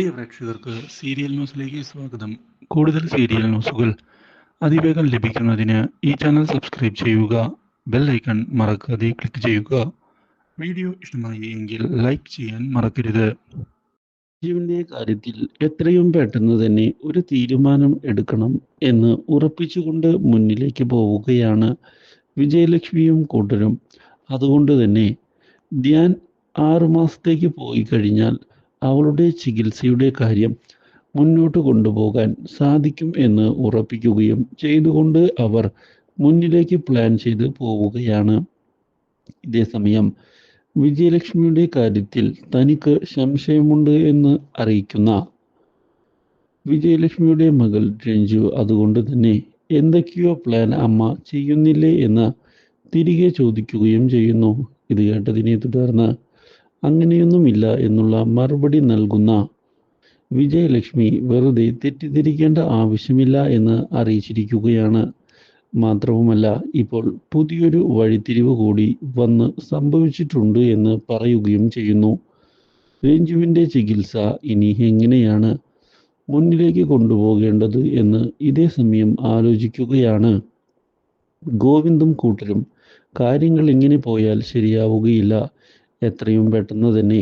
പ്രിയ പ്രേക്ഷകർക്ക് സീരിയൽ ന്യൂസിലേക്ക് സ്വാഗതം. കൂടുതൽ സീരിയൽ ന്യൂസുകൾ അതിവേഗം ലഭിക്കുന്നതിന് ഈ ചാനൽ സബ്സ്ക്രൈബ് ചെയ്യുക ബെൽ ഐക്കൺ മറക്കാതെ ക്ലിക്ക് ചെയ്യുക. വീഡിയോ ഇഷ്ടമായി എങ്കിൽ ലൈക്ക് ചെയ്യാൻ മറക്കരുത്. ജീവന്റെ കാര്യത്തിൽ എത്രയും പെട്ടെന്ന് തന്നെ ഒരു തീരുമാനം എടുക്കണം എന്ന് ഉറപ്പിച്ചുകൊണ്ട് മുന്നിലേക്ക് പോവുകയാണ് വിജയലക്ഷ്മിയും കൂട്ടരും. അതുകൊണ്ട് തന്നെ ധ്യാൻ ആറു മാസത്തേക്ക് പോയി കഴിഞ്ഞാൽ അവളുടെ ചികിത്സയുടെ കാര്യം മുന്നോട്ട് കൊണ്ടുപോകാൻ സാധിക്കും എന്ന് ഉറപ്പിക്കുകയും ചെയ്തുകൊണ്ട് അവർ മുന്നിലേക്ക് പ്ലാൻ ചെയ്ത് പോവുകയാണ്. ഇതേസമയം വിജയലക്ഷ്മിയുടെ കാര്യത്തിൽ തനിക്ക് സംശയമുണ്ട് എന്ന് അറിയിക്കുന്ന വിജയലക്ഷ്മിയുടെ മകൾ രഞ്ജു അതുകൊണ്ട് തന്നെ എന്തൊക്കെയോ പ്ലാൻ അമ്മ ചെയ്യുന്നില്ലേ എന്ന് തിരികെ ചോദിക്കുകയും ചെയ്യുന്നു. ഇത് കേട്ടതിനെ തുടർന്ന് അങ്ങനെയൊന്നുമില്ല എന്നുള്ള മറുപടി നൽകുന്ന വിജയലക്ഷ്മി വെറുതെ തെറ്റിദ്ധരിക്കേണ്ട ആവശ്യമില്ല എന്ന് അറിയിച്ചിരിക്കുകയാണ്. മാത്രവുമല്ല ഇപ്പോൾ പുതിയൊരു വഴിത്തിരിവ് കൂടി വന്ന് സംഭവിച്ചിട്ടുണ്ട് എന്ന് പറയുകയും ചെയ്യുന്നു. രഞ്ജുവിന്റെ ചികിത്സ ഇനി എങ്ങനെയാണ് മുന്നിലേക്ക് കൊണ്ടുപോകേണ്ടത് എന്ന് ഇതേ സമയം ആലോചിക്കുകയാണ്. ഗോവിന്ദും കൂട്ടരും കാര്യങ്ങൾ ഇങ്ങനെ പോയാൽ ശരിയാവുകയില്ല എത്രയും പെട്ടെന്ന് തന്നെ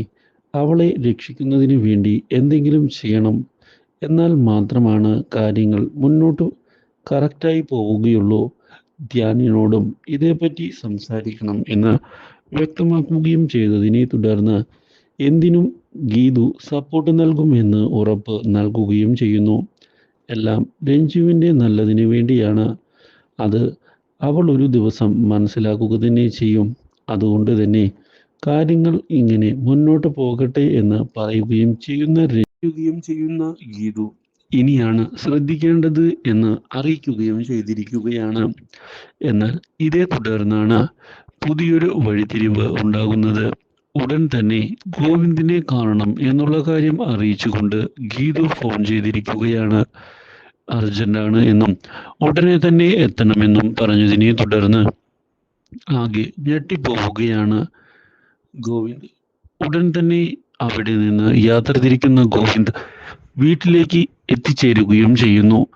അവളെ രക്ഷിക്കുന്നതിന് വേണ്ടി എന്തെങ്കിലും ചെയ്യണം. എന്നാൽ മാത്രമാണ് കാര്യങ്ങൾ മുന്നോട്ട് കറക്റ്റായി പോവുകയുള്ളൂ. ധ്യാനിനോടും ഇതേപ്പറ്റി സംസാരിക്കണം എന്ന് വ്യക്തമാക്കുകയും ചെയ്തതിനെ തുടർന്ന് എന്തിനും ഗീതു സപ്പോർട്ട് നൽകുമെന്ന് ഉറപ്പ് നൽകുകയും ചെയ്യുന്നു. എല്ലാം രഞ്ജുവിന്റെ നല്ലതിന് വേണ്ടിയാണ്. അത് അവൾ ഒരു ദിവസം മനസ്സിലാക്കുക തന്നെ ചെയ്യും. അതുകൊണ്ട് തന്നെ കാര്യങ്ങൾ ഇങ്ങനെ മുന്നോട്ട് പോകട്ടെ എന്ന് പറയുകയും ചെയ്യുന്ന രചിക്കുകയും ചെയ്യുന്ന ഗീതു ഇനിയാണ് ശ്രദ്ധിക്കേണ്ടത് എന്ന് അറിയിക്കുകയും ചെയ്തിരിക്കുകയാണ്. എന്നാൽ ഇതേ തുടർന്നാണ് പുതിയൊരു വഴിത്തിരിവ് ഉണ്ടാകുന്നത്. ഉടൻ തന്നെ ഗോവിന്ദിനെ കാണണം എന്നുള്ള കാര്യം അറിയിച്ചുകൊണ്ട് ഗീതു ഫോൺ ചെയ്തിരിക്കുകയാണ്. അർജന്റാണ് എന്നും ഉടനെ തന്നെ എത്തണമെന്നും പറഞ്ഞതിനെ തുടർന്ന് ആകെ ഞെട്ടിപ്പോവുകയാണ്. ഗോവിന്ദ്. ഉടൻ തന്നെ അവിടെ നിന്ന് യാത്ര തിരിക്കുന്ന ഗോവിന്ദ് വീട്ടിലേക്ക് എത്തിച്ചേരുകയും ചെയ്യുന്നു.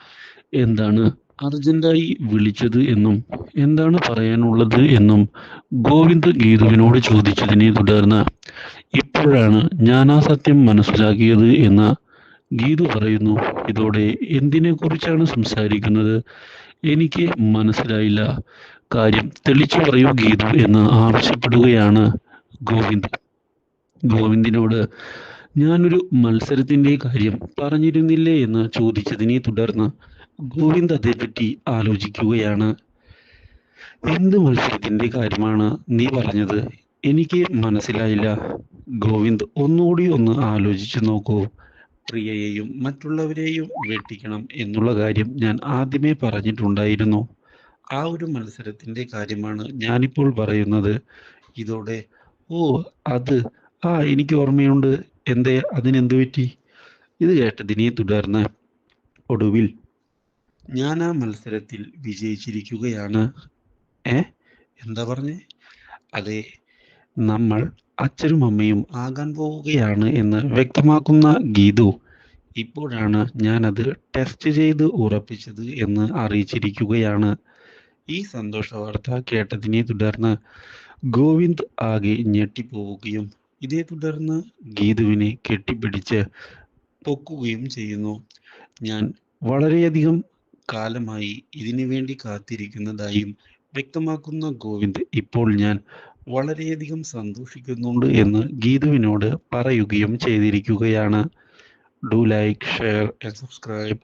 എന്താണ് അർജന്റായി വിളിച്ചത് എന്നും എന്താണ് പറയാനുള്ളത് എന്നും ഗോവിന്ദ് ഗീതുവിനോട് ചോദിച്ചതിനെ തുടർന്ന് ഇപ്പോഴാണ് ഞാൻ ആ സത്യം മനസ്സിലാക്കിയത് എന്ന് ഗീതു പറയുന്നു. ഇതോടെ എന്തിനെ കുറിച്ചാണ് സംസാരിക്കുന്നത്? എനിക്ക് മനസ്സിലായില്ല. കാര്യം തെളിച്ചു പറയൂ ഗീതു എന്ന് ആവശ്യപ്പെടുകയാണ്. ഗോവിന്ദ്. ഗോവിന്ദിനോട് ഞാനൊരു മത്സരത്തിന്റെ കാര്യം പറഞ്ഞിരുന്നില്ലേ എന്ന് ചോദിച്ചതിനെ തുടർന്ന് ഗോവിന്ദ് അതേപ്പറ്റി ആലോചിക്കുകയാണ്. എന്ത് മത്സരത്തിന്റെ കാര്യമാണ് നീ പറഞ്ഞത്? എനിക്ക് മനസ്സിലായില്ല. ഗോവിന്ദ് ഒന്നുകൂടി ഒന്ന് ആലോചിച്ചു നോക്കൂ. പ്രിയയെയും മറ്റുള്ളവരെയും വെട്ടിക്കണം എന്നുള്ള കാര്യം ഞാൻ ആദ്യമേ പറഞ്ഞിട്ടുണ്ടായിരുന്നു. ആ ഒരു മത്സരത്തിന്റെ കാര്യമാണ് ഞാനിപ്പോൾ പറയുന്നത്. ഇതോടെ ഓ അത്. ആ എനിക്ക് ഓർമ്മയുണ്ട്. എന്തേ അതിനെന്ത് പറ്റി? ഇത് കേട്ടതിനെ തുടർന്ന് ഒടുവിൽ ഞാൻ ആ മത്സരത്തിൽ വിജയിച്ചിരിക്കുകയാണ്. ഏ? എന്താ പറഞ്ഞേ? അതെ നമ്മൾ അച്ഛനും അമ്മയും ആകാൻ പോവുകയാണ് എന്ന് വ്യക്തമാക്കുന്ന ഗീതു ഇപ്പോഴാണ് ഞാനത് ടെസ്റ്റ് ചെയ്ത് ഉറപ്പിച്ചത് എന്ന് അറിയിച്ചിരിക്കുകയാണ്. ഈ സന്തോഷ വാർത്ത കേട്ടതിനെ തുടർന്ന് ഗോവിന്ദ് ആകെ ഞെട്ടിപ്പോവുകയും ഇതേ തുടർന്ന് ഗീതുവിനെ കെട്ടിപ്പിടിച്ച് പൊക്കുകയും ചെയ്യുന്നു. ഞാൻ വളരെയധികം കാലമായി ഇതിനു വേണ്ടി കാത്തിരിക്കുന്നതായും വ്യക്തമാക്കുന്ന ഗോവിന്ദ് ഇപ്പോൾ ഞാൻ വളരെയധികം സന്തോഷിക്കുന്നുണ്ട് എന്ന് ഗീതുവിനോട് പറയുകയും ചെയ്തിരിക്കുകയാണ്. Do like share and subscribe